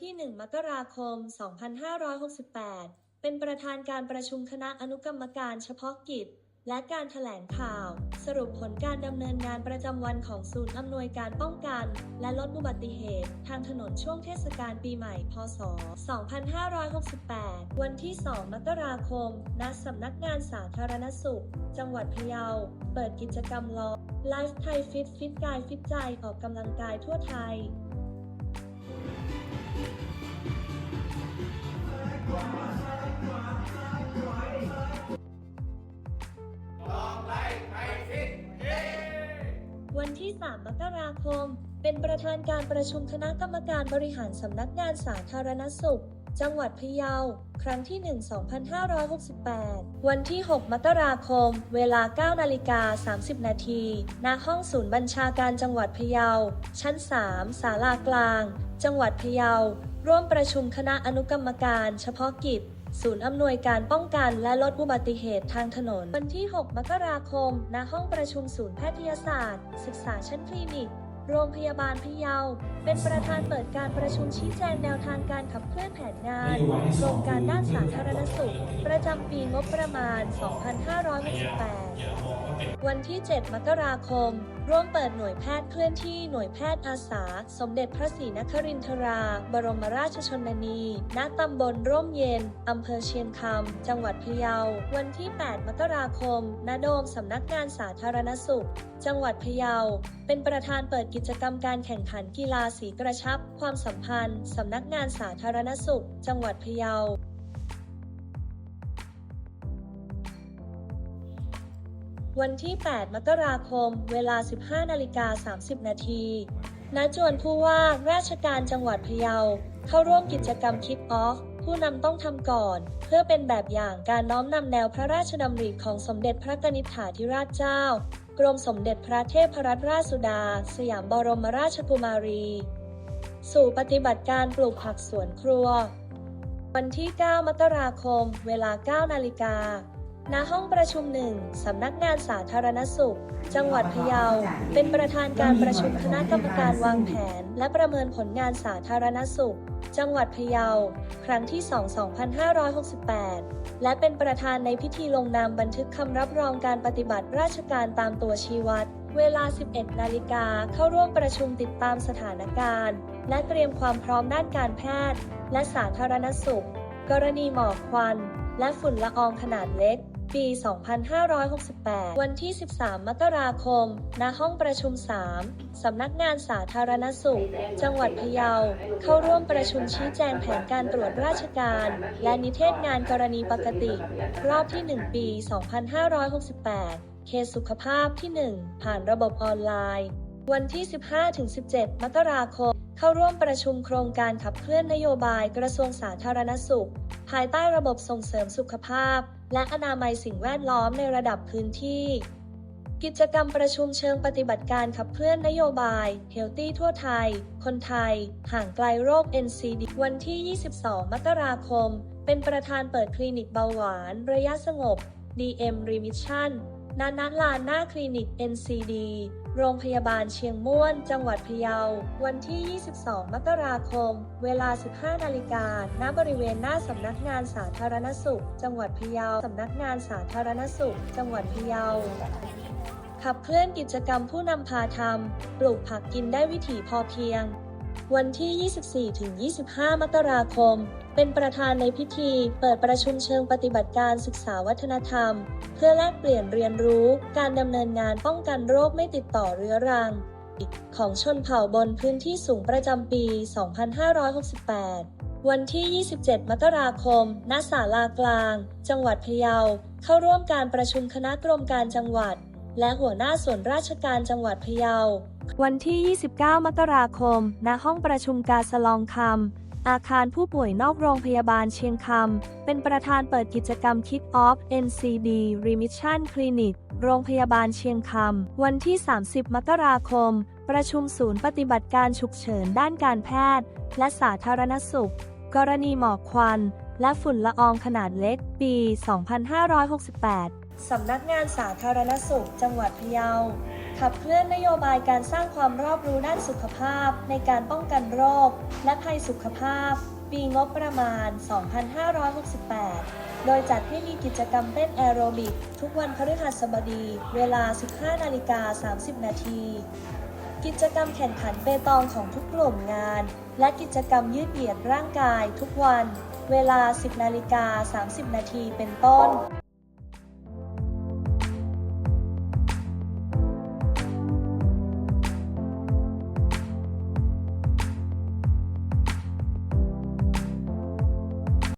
ที่ 1 มกราคม 2568 เป็นประธานการประชุมคณะอนุกรรมการเฉพาะกิจ และการถแถลงข่าว สรุปผลการดำเนินงานประจำวันของศูนย์อำนวยการป้องกัน และลดอุบัติเหตุ ทางถนนช่วงเทศกาลปีใหม่ พศ 2568 วันที่ 2 มกราคม ณ สำนักงานสาธารณสุข จังหวัดพะเยา เปิดกิจกรรมล้อไลฟ์ไทยฟิต ฟิตกายฟิตใจออกกำลังกายทั่วไทย วันที่ 3 มกราคม เป็นประธานการประชุมคณะกรรมการบริหารสำนักงานสาธารณสุข จังหวัดพะเยา ครั้งที่ 1 2568 วันที่ 6 มกราคม เวลา 9 นาฬิกา 30 นาทีณห้องศูนย์บัญชาการจังหวัดพะเยา ชั้น 3 ศาลากลาง จังหวัดพะเยา ร่วมประชุมคณะอนุกรรมการเฉพาะกิจศูนย์อำนวยการป้องกันและลดอุบัติเหตุทางถนน วันที่ 6 มกราคม ณ ห้องประชุมศูนย์แพทยศาสตร์ ศึกษาชั้นคลินิก โรงพยาบาลพะเยา เป็นประธานเปิดการประชุมชี้แจงแนวทางการขับเคลื่อนแผนงานโครงการด้านสาธารณสุข ประจำปีงบประมาณ 2568 วันที่ 7 มกราคม ร่วมเปิดหน่วยแพทย์เคลื่อนที่หน่วยแพทย์อาสา สมเด็จพระศรีนครินทรา บรมราชชนนี ณ ตำบลร่มเย็น อำเภอเชียงคำ จังหวัดพะเยา วันที่ 8 มกราคม ณ โดมสำนักงานสาธารณสุข จังหวัดพะเยา เป็นประธานเปิดกิจกรรมการแข่งขันกีฬาสีกระชับ ความสัมพันธ์ สำนักงานสาธารณสุข จังหวัดพะเยา วันที่ 8 มกราคม เวลา 15นาฬิกา30 นาทีณจวนผู้ว่าราชการจังหวัดพะเยา เข้าร่วมกิจกรรมคิกออฟผู้นำต้องทำก่อน เพื่อเป็นแบบอย่างการน้อมนำแนวพระราชดำริของสมเด็จพระกนิษฐาธิราชเจ้า กรมสมเด็จพระเทพรัตนราชสุดา สยามบรมราชกุมารี สู่ปฏิบัติการปลูกผักสวนครัว วันที่ 9 มกราคม เวลา 9 นาฬิกา ณห้องประชุมหนึ่งสำนักงานสาธารณสุข จังหวัดพะเยา เป็นประธานการประชุมคณะกรรมการวางแผน และประเมินผลงานสาธารณสุข จังหวัดพะเยา ครั้งที่ 2 2568 และเป็นประธานในพิธีลงนามบันทึกคำรับรองการปฏิบัติราชการตามตัวชี้วัด เวลา 11 นาฬิกาเข้าร่วมประชุมติดตามสถานการณ์ และเตรียมความพร้อมด้านการแพทย์ และสาธารณสุข กรณีหมอกควัน และฝุ่นละอองขนาดเล็ก ปี 2568 วันที่ 13 มกราคม ณ ห้องประชุม 3 สำนักงานสาธารณสุข จังหวัดพะเยา เข้าร่วมประชุมชี้แจงแผนการตรวจราชการ และนิเทศงานกรณีปกติ รอบที่ 1 ปี 2568 เคสสุขภาพที่ 1 ผ่านระบบออนไลน์ วันที่ 15-17 มกราคมเข้าร่วมประชุมโครงการขับเคลื่อนนโยบายกระทรวงสาธารณสุข ภายใต้ระบบส่งเสริมสุขภาพ และอนามัยสิ่งแวดล้อมในระดับพื้นที่ กิจกรรมประชุมเชิงปฏิบัติการขับเคลื่อนนโยบาย Healthy ทั่วไทย คนไทย ห่างไกลโรค NCD วันที่ 22 มกราคม เป็นประธานเปิดคลินิกเบาหวาน ระยะสงบ DM Remission ณณลานหน้าคลินิก NCD โรงพยาบาลเชียงม่วน จังหวัดพะเยา วันที่ 22 มกราคม เวลา 15 นาฬิกา ณ บริเวณหน้าสำนักงานสาธารณสุข จังหวัดพะเยา สำนักงานสาธารณสุข จังหวัดพะเยา ขับเคลื่อนกิจกรรมผู้นำพาทำปลูกผักกินได้วิถีพอเพียง วันที่ 24-25 มกราคม เป็นประธานในพิธี เปิดประชุมเชิงปฏิบัติการศึกษาวัฒนธรรม เพื่อแลกเปลี่ยนเรียนรู้การดำเนินงานป้องกันโรคไม่ติดต่อเรื้อรัง ของชนเผ่าบนพื้นที่สูงประจำปี 2568 วันที่ 27 มกราคม ณ ศาลากลาง จังหวัดพะเยา เข้าร่วมการประชุมคณะกรมการจังหวัด และหัวหน้าส่วนราชการจังหวัดพะเยา วันที่ 29 มกราคม ณ ห้องประชุมกาสลองคำ อาคารผู้ป่วยนอกโรงพยาบาลเชียงคำ เป็นประธานเปิดกิจกรรม Kick Off NCD Remission Clinic โรงพยาบาลเชียงคำ วันที่ 30 มกราคม ประชุมศูนย์ปฏิบัติการฉุกเฉินด้านการแพทย์ และสาธารณสุข กรณีหมอกควัน และฝุ่นละอองขนาดเล็ก ปี 2568สำนักงานสาธารณสุขจังหวัดพะเยา ขับเคลื่อนนโยบายการสร้างความรอบรู้ด้านสุขภาพ ในการป้องกันโรค และภัยสุขภาพ ปีงบประมาณ 2568 โดยจัดให้มีกิจกรรมเต้นแอโรบิก ทุกวันพฤหัสบดี เวลา 15 นาฬิกา 30 นาทีกิจกรรมแข่งขันเปตองของทุกกลุ่มงาน และกิจกรรมยืดเหยียดร่างกายทุกวัน เวลา 10 นาฬิกา 30 นาทีเป็นต้น